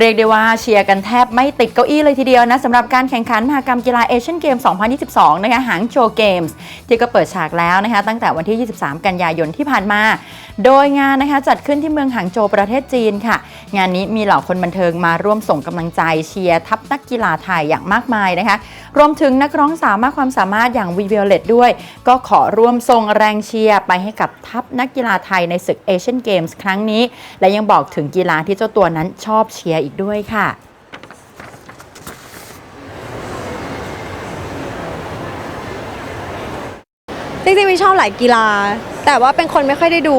เรียกได้ว่าเชียร์กันแทบไม่ติดเก้าอี้เลยทีเดียวนะสำหรับการแข่งขันมหกรรมกีฬาเอเชียนเกม 2022 นะคะหางโจวเกมส์ที่ก็เปิดฉากแล้วนะคะตั้งแต่วันที่ 23 กันยายนที่ผ่านมา โดยงานนะคะจัดขึ้นที่เมืองหางโจวประเทศจีนค่ะ งานนี้มีเหล่าคนบันเทิงมาร่วมส่งกำลังใจเชียร์ทัพนักกีฬาไทยอย่างมากมายนะคะ รวมถึงนักร้องสาวมากความสามารถอย่างวีเวลเลตด้วย ก็ขอร่วมส่งแรงเชียร์ไปให้กับทัพนักกีฬาไทยในศึกเอเชียนเกมส์ครั้งนี้ และยังบอกถึงกีฬาที่เจ้าตัวนั้นชอบเชียร์อีกด้วยค่ะ จริงๆมีชอบหลายกีฬา แต่ว่าเป็นคนไม่ค่อยได้ดู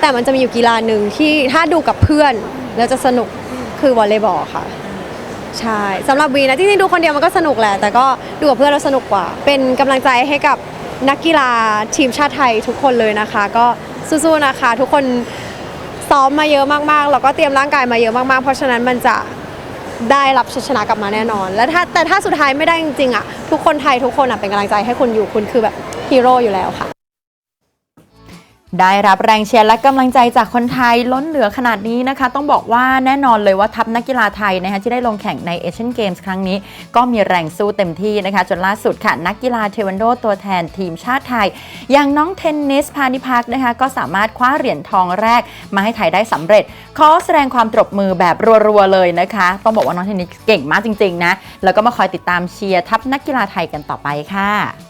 แต่มันจะมีอยู่กีฬาหนึ่งที่ถ้าดูกับเพื่อนแล้วจะสนุกคือวอลเลย์บอลค่ะ ใช่สำหรับวีนะจริงๆดูคนเดียวมันก็สนุกแหละ แต่ก็ดูกับเพื่อนแล้วสนุกกว่า เป็นกำลังใจให้กับนักกีฬาทีมชาติไทยทุกคนเลยนะคะ ก็สู้ๆนะคะ ทุกคนซ้อมมาเยอะมากๆแล้วก็เตรียมร่างกายมาเยอะมากๆ เพราะฉะนั้นมันจะได้รับชัยชนะกลับมาแน่นอน และถ้าแต่ถ้าสุดท้ายไม่ได้จริงๆอะ ทุกคนไทยทุกคนอะเป็นกำลังใจให้คุณอยู่คุณคือแบบฮีโร่อยู่แล้วค่ะ ได้รับแรงเชียร์และกำลังใจจากคนไทยล้นเหลือขนาดนี้นะคะ ต้องบอกว่าแน่นอนเลยว่าทัพนักกีฬาไทยนะคะที่ได้ลงแข่งในเอเชียนเกมส์ครั้งนี้ ก็มีแรงสู้เต็มที่นะคะ จนล่าสุดค่ะ นักกีฬาเทควันโดตัวแทนทีมชาติไทย อย่างน้องเทนนิสพานิพักนะคะ ก็สามารถคว้าเหรียญทองแรกมาให้ไทยได้สำเร็จ ขอแสดงความตรบมือแบบรัวๆเลยนะคะ ต้องบอกว่าน้องเทนนิสเก่งมากจริงๆนะแล้วก็มาคอยติดตามเชียร์ทัพนักกีฬาไทยกันต่อไปค่ะ